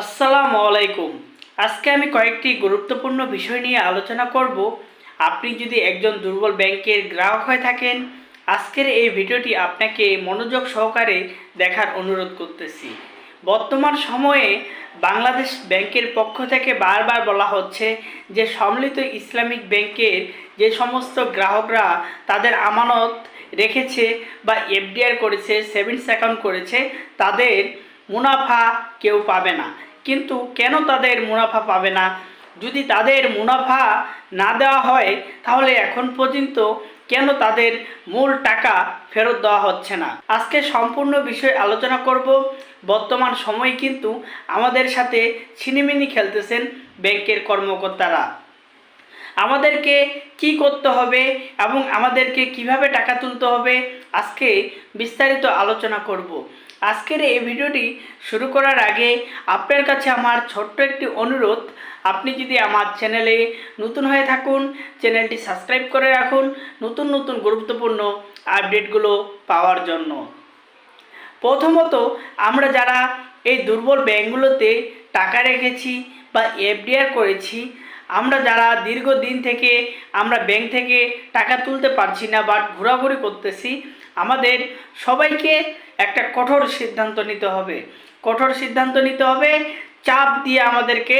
আসসালামু আলাইকুম। আজকে আমি কয়েকটি গুরুত্বপূর্ণ বিষয় নিয়ে আলোচনা করব। আপনি যদি একজন দুর্বল ব্যাংকের গ্রাহক হয়ে থাকেন, আজকের এই ভিডিওটি আপনাকে মনোযোগ সহকারে দেখার অনুরোধ করতেছি। বর্তমান সময়ে বাংলাদেশ ব্যাংকের পক্ষ থেকে বারবার বলা হচ্ছে যে, সম্মিলিত ইসলামিক ব্যাংকের যে সমস্ত গ্রাহকরা তাদের আমানত রেখেছে বা এফডিআর করেছে, সেভিংস অ্যাকাউন্ট করেছে, তাদের মুনাফা কেউ পাবে না। কিন্তু কেন তাদের মুনাফা পাবে না? যদি তাদের মুনাফা না দেওয়া হয়, তাহলে এখন পর্যন্ত কেন তাদের মূল টাকা ফেরত দেওয়া হচ্ছে না? আজকে সম্পূর্ণ বিষয় আলোচনা করব। বর্তমান সময়ে কিন্তু আমাদের সাথে ছিনিমিনি খেলতেছেন ব্যাংকের কর্মকর্তারা। আমাদেরকে কি করতে হবে এবং আমাদেরকে কীভাবে টাকা তুলতে হবে আজকে বিস্তারিত আলোচনা করব। আজকের এই ভিডিওটি শুরু করার আগে আপনার কাছে আমার ছোট্ট একটি অনুরোধ, আপনি যদি আমার চ্যানেলে নতুন হয়ে থাকুন, চ্যানেলটি সাবস্ক্রাইব করে রাখুন নতুন নতুন গুরুত্বপূর্ণ আপডেটগুলো পাওয়ার জন্য। প্রথমত, আমরা যারা এই দুর্বল ব্যাঙ্কগুলোতে টাকা রেখেছি বা এফডিআর করেছি আমরা যারা দীর্ঘদিন থেকে আমরা ব্যাংক থেকে টাকা তুলতে পারছি না বাট ঘোরাঘুরি করতেছি, আমাদের সবাইকে একটা কঠোর সিদ্ধান্ত নিতে হবে। কঠোর সিদ্ধান্ত নিতে হবে। চাপ দিয়ে আমাদেরকে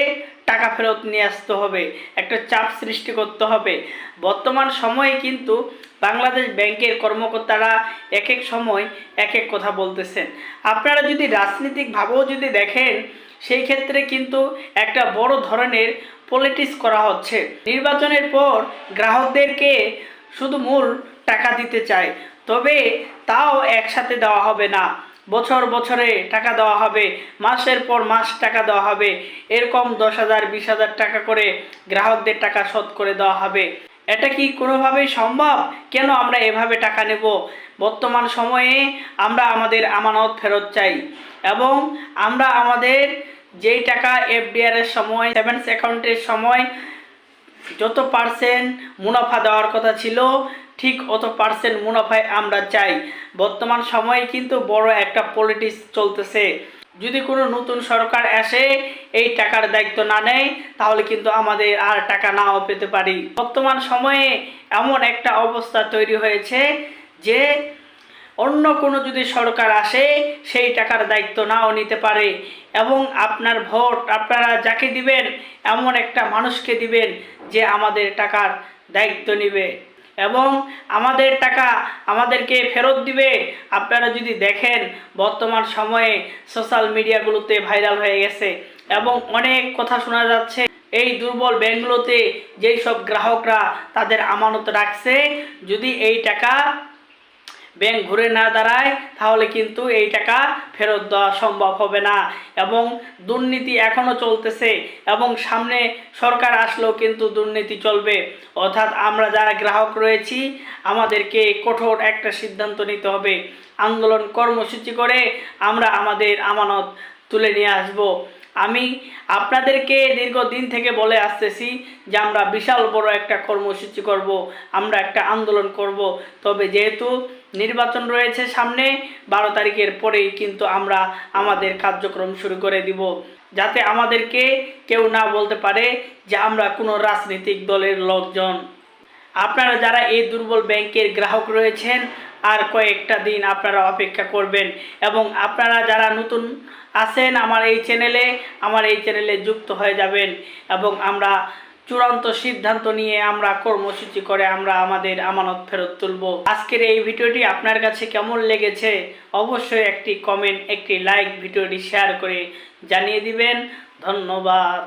টাকা ফেরত নিয়ে আসতে হবে। একটা চাপ সৃষ্টি করতে হবে। বর্তমান সময়ে কিন্তু বাংলাদেশ ব্যাংকের কর্মকর্তারা এক এক সময় এক এক কথা বলতেছেন। আপনারা যদি রাজনীতিকভাবেও যদি দেখেন, সেই ক্ষেত্রে কিন্তু একটা বড় ধরনের পলিটিক্স করা হচ্ছে। নির্বাচনের পর গ্রাহকদেরকে শুধু মূল টাকা দিতে চায়, তবে তাও একসাথে দেওয়া হবে না। বছর বছরে টাকা দেওয়া হবে, মাসের পর মাস টাকা দেওয়া হবে। এরকম দশ হাজার, বিশ হাজার টাকা করে গ্রাহকদের টাকা শোধ করে দেওয়া হবে। এটা কি কোনোভাবেই সম্ভব? কেন আমরা এভাবে টাকা নেব? বর্তমান সময়ে আমরা আমাদের আমানত ফেরত চাই এবং আমরা আমাদের যেই টাকা এফডিআর এর সময়, সেভেন্স অ্যাকাউন্টের সময় যত পার্সেন্ট মুনাফা দেওয়ার কথা ছিল ঠিক অত পার্সেন্ট মুনাফায় আমরা চাই। বর্তমান সময়ে কিন্তু বড় একটা পলিটিক্স চলতেছে। যদি কোনো নতুন সরকার আসে, এই টাকার দায়িত্ব না নেয়, তাহলে কিন্তু আমাদের আর টাকা নাও পেতে পারি। বর্তমান সময়ে এমন একটা অবস্থা তৈরি হয়েছে যে অন্য কোনো যদি সরকার আসে, সেই টাকার দায়িত্ব নাও নিতে পারে এবং আপনার ভোট, আপনারা যাকে দিবেন, এমন একটা মানুষকে দিবেন যে আমাদের টাকার দায়িত্ব নেবে। এবং আমাদের টাকা আমাদেরকে ফেরত দিবে। আপনারা যদি দেখেন, বর্তমান সময়ে সোশ্যাল মিডিয়াগুলোতে ভাইরাল হয়ে গেছে এবং অনেক কথা শোনা যাচ্ছে। এই দুর্বল ব্যাংকগুলোতে যেই সব গ্রাহকরা তাদের আমানত রাখছে, যদি এই টাকা ব্যাংক ঘুরে না দাঁড়ায়, তাহলে কিন্তু এই টাকা ফেরত দেওয়া সম্ভব হবে না। এবং দুর্নীতি এখনও চলতেছে এবং সামনে সরকার আসলেও কিন্তু দুর্নীতি চলবে। অর্থাৎ আমরা যারা গ্রাহক রয়েছি, আমাদেরকে কঠোর একটা সিদ্ধান্ত নিতে হবে। আন্দোলন কর্মসূচি করে আমরা আমাদের আমানত তুলে নিয়ে আসব। আমি আপনাদেরকে দীর্ঘদিন থেকে বলে আসতেছি যে আমরা বিশাল বড় একটা কর্মসূচি করব, আমরা একটা আন্দোলন করব। তবে যেহেতু নির্বাচন রয়েছে সামনে, বারো তারিখের পরেই কিন্তু আমরা আমাদের কার্যক্রম শুরু করে দিব। যাতে আমাদেরকে কেউ না বলতে পারে যে আমরা কোনো রাজনৈতিক দলের লোকজন। আপনারা যারা এই দুর্বল ব্যাংকের গ্রাহক রয়েছেন আর কয়েকটা দিন আপনারা অপেক্ষা করবেন। এবং আপনারা যারা নতুন আছেন আমার এই চ্যানেলে, আমার এই চ্যানেলে যুক্ত হয়ে যাবেন। এবং আমরা চূড়ান্ত সিদ্ধান্ত নিয়ে আমরা কর্মসূচি করে আমরা আমাদের আমানত ফেরত তুলব। আজকের এই ভিডিওটি আপনার কাছে কেমন লেগেছে? অবশ্যই একটি কমেন্ট, একটি লাইক ভিডিওটি শেয়ার করে জানিয়ে দিবেন। ধন্যবাদ।